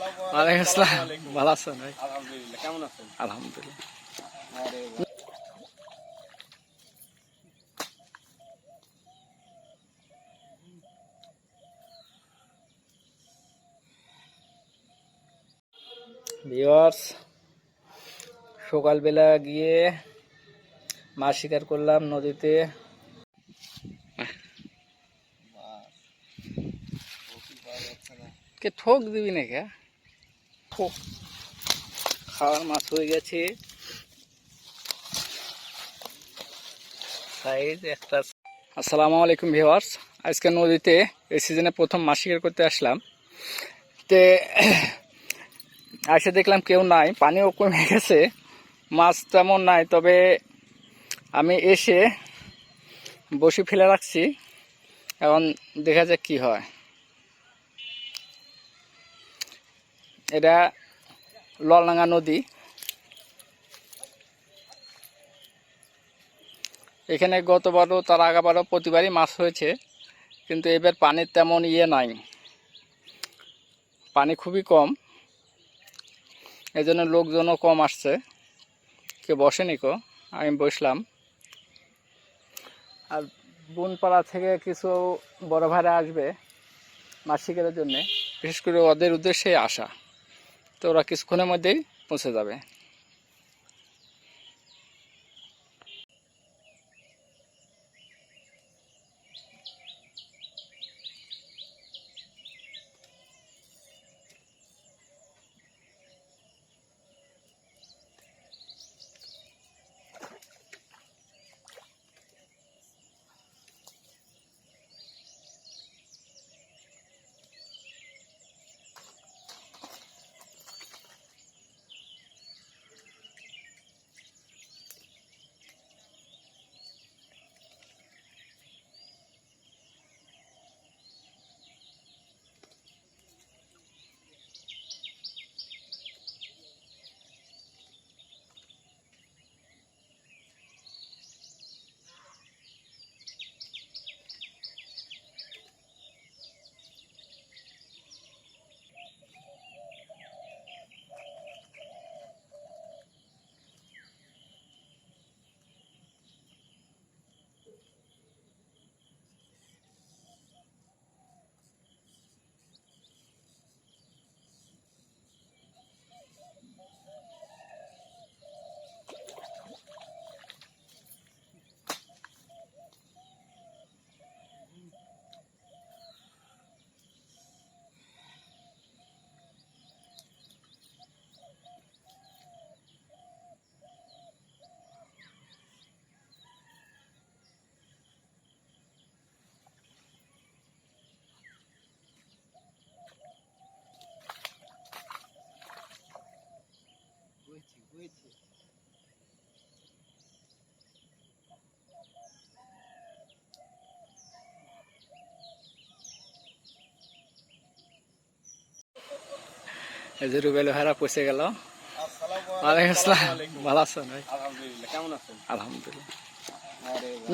ওয়ালাইকুম আসসালাম। ভালো আছেন ভাই? আলহামদুলিল্লাহ কেমন আছেন? আলহামদুলিল্লাহ। ভিওয়ার্স সকালবেলা গিয়ে মাছ শিকার করলাম নদীতে। কে ঠোক দিবি না? কে ঠোক খাওয়ার মাছ হয়ে গেছে। সাইজ একটা আসসালামু আলাইকুম ভিওয়ার্স আজকে নদীতে এই সিজনে প্রথম মাছ শিকার করতে আসলাম। তে এসে দেখলাম কেউ নাই, পানিও কমে গেছে। মাছ তেমন নাই, তবে আমি এসে বসে ফেলে রাখছি। এখন দেখা যাক কি হয়। এটা ললডাঙ্গা নদী। এখানে গতবারও তার আগাবারও প্রতিবারই মাছ হয়েছে, কিন্তু এবার পানির তেমন ইয়ে নাই। পানি খুবই কম। এই জন্য লোকজনও কম আসছে। কেউ বসেনি কো, আমি বসলাম। আর বনপাড়া থেকে কিছু বড় ভাইরা আসবে মাছ শিকারের জন্য। বিশেষ করে ওদের উদ্দেশ্যে আসা। তো ওরা কিছুক্ষণের মধ্যেই পৌঁছে যাবে। এই যে রুবেল ভাইরা পৌঁছে গেল। ওয়ালাইকুম আসসালাম। ভালো আছেন ভাই? আলহামদুলিল্লাহ কেমন আছেন? আলহামদুলিল্লাহ।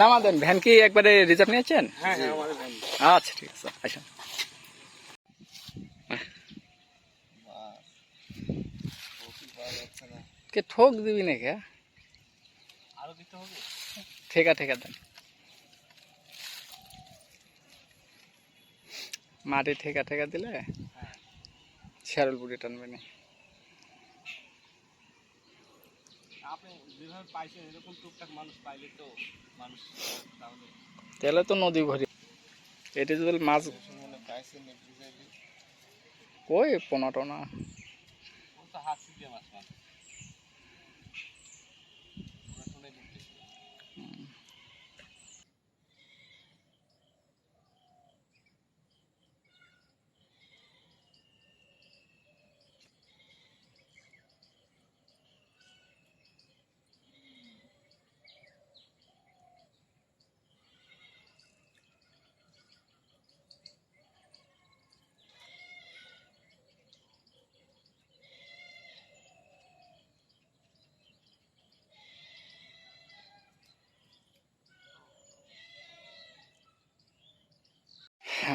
নামা দেন ভ্যান কি একবারে রিজার্ভ নিয়েছেন? হ্যাঁ হ্যাঁ আচ্ছা ঠিক আছে আসেন। কে ঠোক দিবি না কে আরও দিতে হবে? ঠেকা ঠেকা দেন। মাটি ঠেকা ঠেকা দিলে? শ্যারল বুড়ি টানবে না। তাহলে তো নদী ভরি। এটা যদি মাছ কই? পোনা টোনা হাত দিয়ে মাছ মানে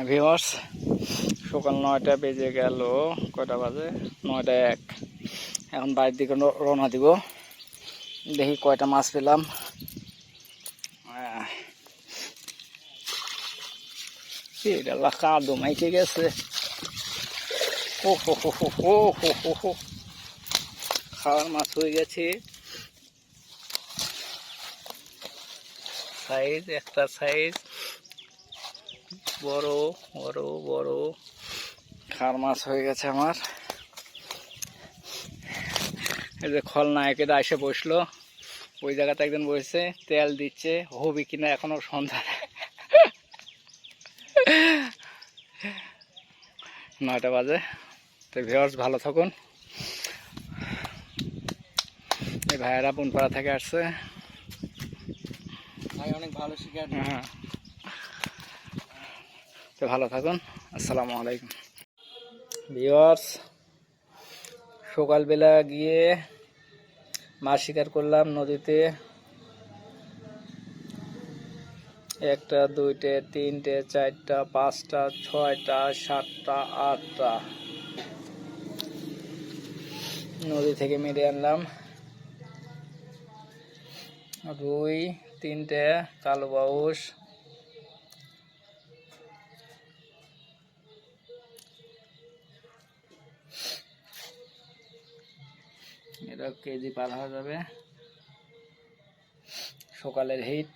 ভিওয়ার্স সকাল নয়টা বেজে গেল, কয়টা বাজে? নয়টা এক। এখন বাড়ির দিকে রওনা দিব। দেখি কয়টা মাছ পেলাম। কাদো, মাইকে গেছে। ও, হো হো হো হো হো হো হো। খাওয়ার মাছ হয়ে গেছে। সাইজ, একটা সাইজ। বড় বড় বড়। খার মাছ হয়ে গেছে আমার। এই যে খলনায়কেরা এসে বসল। ওই জায়গাতে একজন বসেছে তেল দিচ্ছে। হবি কিনা এখনও সন্ধ্যা নয়টা বাজে। তো ভিওর্স ভালো থাকুন। এই ভাইয়েরা পুনপাড়া থেকে আসছে। ভাই অনেক ভালো শিকার। হ্যাঁ। তো ভালো থাকুন। আসসালামু আলাইকুম। ভিওর্স সকালবেলা গিয়ে মাছ শিকার করলাম নদীতে। একটা, দুইটে, তিনটে, চারটা, পাঁচটা, ছয়টা, সাতটা, আটটা নদী থেকে মেরে আনলাম। রুই, তিনটে, কালো বাউস এটা কেজি পার হওয়া যাবে। সকালের হিট